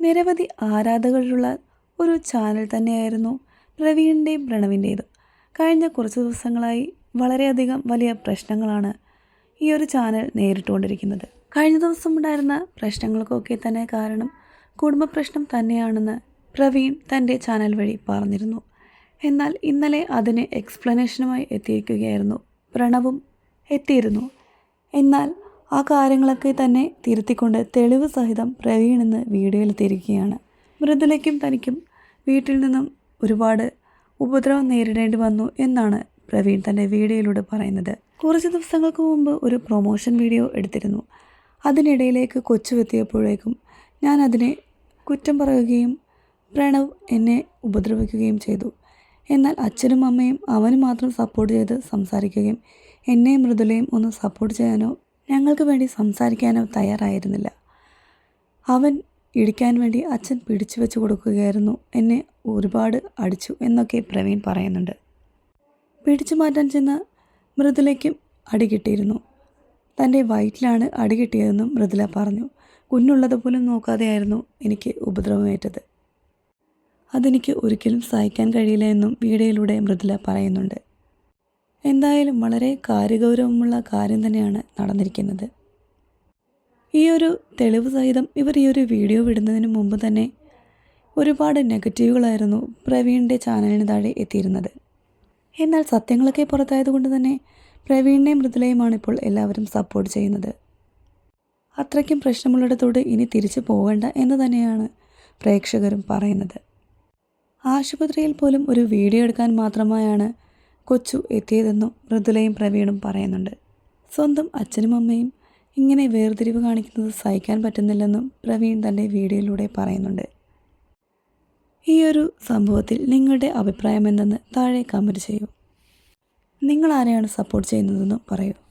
നിരവധി ആരാധകരുള്ള ഒരു ചാനൽ തന്നെയായിരുന്നു പ്രവീണിന്റെയും പ്രണവിന്റെയും കഴിഞ്ഞ കുറച്ച് ദിവസങ്ങളായി വളരെയധികം വലിയ പ്രശ്നങ്ങളാണ് ഈ ഒരു ചാനൽ നേരിട്ടുകൊണ്ടിരിക്കുന്നത്. കഴിഞ്ഞ ദിവസം ഉണ്ടായിരുന്ന പ്രശ്നങ്ങൾക്കൊക്കെ തന്നെ കാരണം കുടുംബ പ്രശ്നം തന്നെയാണെന്ന് പ്രവീൺ തന്റെ ചാനൽ വഴി പറഞ്ഞിരുന്നു. എന്നാൽ ഇന്നലെ അതിന് എക്സ്പ്ലനേഷനുമായി എത്തിയിരിക്കുകയായിരുന്നു. പ്രണവും എത്തിയിരുന്നു. എന്നാൽ ആ കാര്യങ്ങളൊക്കെ തന്നെ തിരുത്തിക്കൊണ്ട് തെളിവ് സഹിതം പ്രവീൺ ഇന്ന് എത്തിയിരിക്കുകയാണ് മൃദുലയ്ക്കും തനിക്കും വീട്ടിൽ നിന്നും ഒരുപാട് ഉപദ്രവം നേരിടേണ്ടി വന്നു എന്നാണ് പ്രവീൺ തന്റെ വീഡിയോയിലൂടെ പറയുന്നത്. കുറച്ച് ദിവസങ്ങൾക്ക് മുമ്പ് ഒരു പ്രൊമോഷൻ വീഡിയോ എടുത്തിരുന്നു. അതിനിടയിലേക്ക് കൊച്ചു എത്തിയപ്പോഴേക്കും ഞാൻ അതിനെ കുറ്റം പറയുകയും പ്രണവ് എന്നെ ഉപദ്രവിക്കുകയും ചെയ്തു. എന്നാൽ അച്ഛനും അമ്മയും അവന് മാത്രം സപ്പോർട്ട് ചെയ്ത് സംസാരിക്കുകയും എന്നെയും മൃദുലയും ഒന്ന് സപ്പോർട്ട് ചെയ്യാനോ ഞങ്ങൾക്ക് വേണ്ടി സംസാരിക്കാനോ തയ്യാറായിരുന്നില്ല. അവൻ ഇടിക്കാൻ വേണ്ടി അച്ഛൻ പിടിച്ചു വെച്ച് കൊടുക്കുകയായിരുന്നു. എന്നെ ഒരുപാട് അടിച്ചു എന്നൊക്കെ പ്രവീൺ പറയുന്നുണ്ട്. പിടിച്ചു മാറ്റാൻ ചെന്ന മൃദുലയ്ക്കും അടി കിട്ടിയിരുന്നു. തന്റെ വയറ്റിലാണ് അടി കിട്ടിയതെന്നും മൃദുല പറഞ്ഞു. കുഞ്ഞുള്ളത് പോലും നോക്കാതെയായിരുന്നു എനിക്ക് ഉപദ്രവമേറ്റത്. അതെനിക്ക് ഒരിക്കലും സഹിക്കാൻ കഴിയില്ല എന്നും വീഡിയോയിലൂടെ മൃദുല പറയുന്നുണ്ട്. എന്തായാലും വളരെ കാര്യഗൗരവമുള്ള കാര്യം തന്നെയാണ് നടന്നിരിക്കുന്നത്. ഈ ഒരു തെളിവ് സഹിതം ഇവർ ഈ ഒരു വീഡിയോ വിടുന്നതിന് മുമ്പ് തന്നെ ഒരുപാട് നെഗറ്റീവുകളായിരുന്നു പ്രവീണിന്റെ ചാനലിന് താഴെ എത്തിയിരുന്നത്. എന്നാൽ സത്യങ്ങളൊക്കെ പുറത്തായതുകൊണ്ട് തന്നെ പ്രവീണിനെയും മൃദുലയുമാണ് ഇപ്പോൾ എല്ലാവരും സപ്പോർട്ട് ചെയ്യുന്നത്. അത്രയ്ക്കും പ്രശ്നമുള്ളിടത്തോട് ഇനി തിരിച്ചു പോകണ്ട എന്ന് തന്നെയാണ് പ്രേക്ഷകരും പറയുന്നത്. ആശുപത്രിയിൽ പോലും ഒരു വീഡിയോ എടുക്കാൻ മാത്രമായാണ് കൊച്ചു എത്തിയതെന്നും മൃദുലയും പ്രവീണും പറയുന്നുണ്ട്. സ്വന്തം അച്ഛനും അമ്മയും ഇങ്ങനെ വേർതിരിവ് കാണിക്കുന്നത് സഹിക്കാൻ പറ്റുന്നില്ലെന്നും പ്രവീൺ തന്റെ വീഡിയോയിലൂടെ പറയുന്നുണ്ട്. ഈ ഒരു സംഭവത്തിൽ നിങ്ങളുടെ അഭിപ്രായം എന്തെന്ന് താഴെ കമന്റ് ചെയ്യൂ. നിങ്ങൾ ആരെയാണ് സപ്പോർട്ട് ചെയ്യുന്നതെന്നും പറയൂ.